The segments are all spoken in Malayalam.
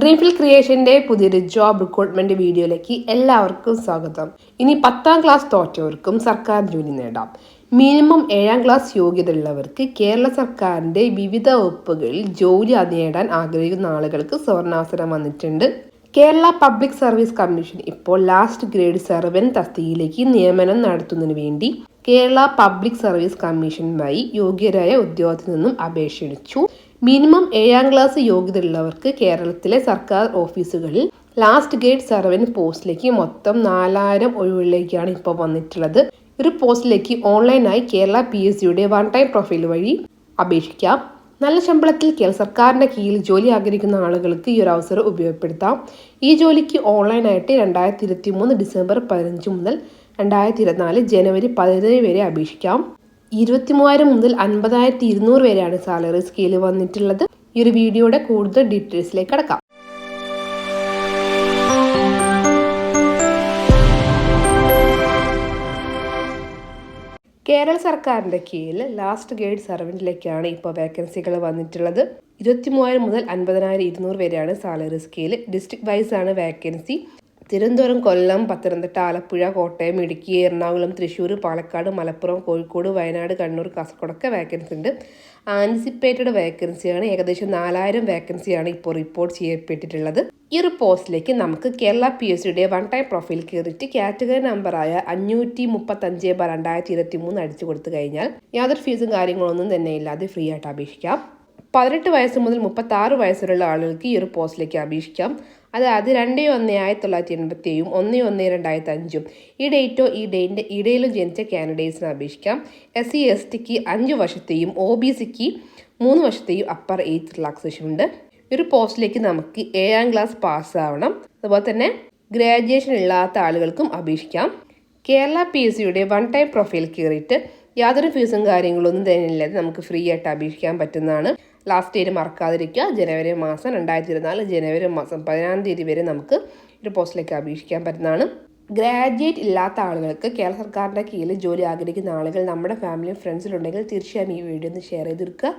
ഡ്രീംഫിൽ ക്രിയേഷന്റെ പുതിയൊരു ജോബ് റിക്രൂട്ട്മെന്റ് വീഡിയോയിലേക്ക് എല്ലാവർക്കും സ്വാഗതം. ഇനി പത്താം ക്ലാസ് തോറ്റവർക്കും സർക്കാർ ജോലി നേടാം. മിനിമം ഏഴാം ക്ലാസ് യോഗ്യത ഉള്ളവർക്ക് കേരള സർക്കാരിന്റെ വിവിധ വകുപ്പുകളിൽ ജോലി നേടാൻ ആഗ്രഹിക്കുന്ന ആളുകൾക്ക് സുവർണാവസരം വന്നിട്ടുണ്ട്. കേരള പബ്ലിക് സർവീസ് കമ്മീഷൻ ഇപ്പോൾ ലാസ്റ്റ് ഗ്രേഡ് സെർവൻ തസ്തികയിലേക്ക് നിയമനം നടത്തുന്നതിന് വേണ്ടി കേരള പബ്ലിക് സർവീസ് കമ്മീഷൻ വഴി യോഗ്യരായ ഉദ്യോഗത്തിൽ നിന്നും അപേക്ഷ മിനിമം ഏഴാം ക്ലാസ് യോഗ്യതയുള്ളവർക്ക് കേരളത്തിലെ സർക്കാർ ഓഫീസുകളിൽ ലാസ്റ്റ് ഗേറ്റ് സർവന്റ് പോസ്റ്റിലേക്ക് മൊത്തം നാലായിരം ഒഴിവുകളിലേക്കാണ് ഇപ്പോൾ വന്നിട്ടുള്ളത്. ഒരു പോസ്റ്റിലേക്ക് ഓൺലൈനായി കേരള പി എസ് സിയുടെ വൺ ടൈം പ്രൊഫൈൽ വഴി അപേക്ഷിക്കാം. നല്ല ശമ്പളത്തിൽ കേരള സർക്കാരിന്റെ കീഴിൽ ജോലി ആഗ്രഹിക്കുന്ന ആളുകൾക്ക് ഈ ഒരു അവസരം ഉപയോഗപ്പെടുത്താം. ഈ ജോലിക്ക് ഓൺലൈനായിട്ട് രണ്ടായിരത്തി ഇരുപത്തി മൂന്ന് ഡിസംബർ പതിനഞ്ച് മുതൽ രണ്ടായിരത്തി ഇരുപത്തിനാല് ജനുവരി പതിനേഴ് വരെ അപേക്ഷിക്കാം. ഇരുപത്തി മൂവായിരം മുതൽ അൻപതായിരത്തി ഇരുന്നൂറ് വരെയാണ് സാലറി സ്കെയിൽ വന്നിട്ടുള്ളത്. ഈ ഒരു വീഡിയോയുടെ കൂടുതൽ ഡീറ്റെയിൽസിലേക്ക് കടക്കാം. കേരള സർക്കാരിന്റെ കീഴിൽ ലാസ്റ്റ് ഗ്രേഡ് സർവന്റിലേക്കാണ് ഇപ്പോൾ വേക്കൻസികൾ വന്നിട്ടുള്ളത്. ഇരുപത്തി മൂവായിരം മുതൽ അൻപതിനായിരം ഇരുന്നൂറ് വരെയാണ് സാലറി സ്കെയിൽ. ഡിസ്ട്രിക്ട് വൈസ് ആണ് വേക്കൻസി തിരുവനന്തപുരം കൊല്ലം പത്തനംതിട്ട ആലപ്പുഴ കോട്ടയം ഇടുക്കി എറണാകുളം തൃശ്ശൂർ പാലക്കാട് മലപ്പുറം കോഴിക്കോട് വയനാട് കണ്ണൂർ കാസർഗോഡൊക്കെ വേക്കൻസി ഉണ്ട്. ആൻസിപ്പേറ്റഡ് വേക്കൻസിയാണ് ഏകദേശം നാലായിരം വേക്കൻസിയാണ് ഇപ്പോൾ റിപ്പോർട്ട് ചെയ്യപ്പെട്ടിട്ടുള്ളത്. ഈ ഒരു പോസ്റ്റിലേക്ക് നമുക്ക് കേരള പി എസ് സിയുടെ വൺ ടൈം പ്രൊഫൈൽ കയറിയിട്ട് കാറ്റഗറി നമ്പറായ അഞ്ഞൂറ്റി മുപ്പത്തഞ്ച് ബ രണ്ടായിരത്തി ഇരുപത്തി മൂന്ന് അടിച്ചു കൊടുത്തു കഴിഞ്ഞാൽ യാതൊരു ഫീസും കാര്യങ്ങളൊന്നും തന്നെ ഇല്ലാതെ ഫ്രീ ആയിട്ട് അപേക്ഷിക്കാം. പതിനെട്ട് വയസ്സ് മുതൽ മുപ്പത്താറ് വയസ്സിലുള്ള ആളുകൾക്ക് ഈ ഒരു പോസ്റ്റിലേക്ക് അപേക്ഷിക്കാം. അതായത് രണ്ട് ഒന്ന് ആയിരത്തി തൊള്ളായിരത്തി എൺപത്തി ഏഴും ഒന്ന് ഒന്ന് രണ്ടായിരത്തി അഞ്ചും ഈ ഡേറ്റോ ഈ ഡേറ്റിന്റെ ഇടയിലും ജനിച്ച കാൻഡിഡേറ്റ്സിന് അപേക്ഷിക്കാം. എസ് സി എസ് ടിക്ക് അഞ്ച് വർഷത്തെയും ഒ ബി സിക്ക് മൂന്ന് വർഷത്തെയും അപ്പർ ഏജ് റിലാക്സേഷൻ ഉണ്ട്. ഒരു പോസ്റ്റിലേക്ക് നമുക്ക് ഏഴാം ക്ലാസ് പാസ്സാവണം അതുപോലെ തന്നെ ഗ്രാജുവേഷൻ ഇല്ലാത്ത ആളുകൾക്കും അപേക്ഷിക്കാം. കേരള പി എസ് സിയുടെ വൺ ടൈം പ്രൊഫൈൽ കയറിയിട്ട് യാതൊരു ഫീസും കാര്യങ്ങളൊന്നും തന്നെ ഇല്ലാതെ നമുക്ക് ഫ്രീ ആയിട്ട് അപേക്ഷിക്കാൻ പറ്റുന്നതാണ്. ലാസ്റ്റ് ഡേറ്റ് മറക്കാതിരിക്കുക. ജനുവരി മാസം രണ്ടായിരത്തി ഇരുപത്തിനാല് ജനുവരി മാസം പതിനാറാം തീയതി വരെ നമുക്ക് ഒരു പോസ്റ്റിലേക്ക് അപേക്ഷിക്കാൻ പറ്റുന്നതാണ്. ഗ്രാജുവേറ്റ് ഇല്ലാത്ത ആളുകൾക്ക് കേരള സർക്കാരിന്റെ കീഴിൽ ജോലി ആഗ്രഹിക്കുന്ന ആളുകൾ നമ്മുടെ ഫാമിലി ഫ്രണ്ട്സിലുണ്ടെങ്കിൽ തീർച്ചയായും ഈ വീഡിയോ ഒന്ന് ഷെയർ ചെയ്തെടുക്കുക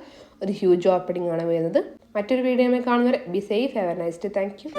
ഒരു ഹ്യൂജ് ഓപ്പണിംഗ് ആണ് വരുന്നത്. മറ്റൊരു വീഡിയോയിൽ കാണുന്നവരെ be safe have a nice day thank you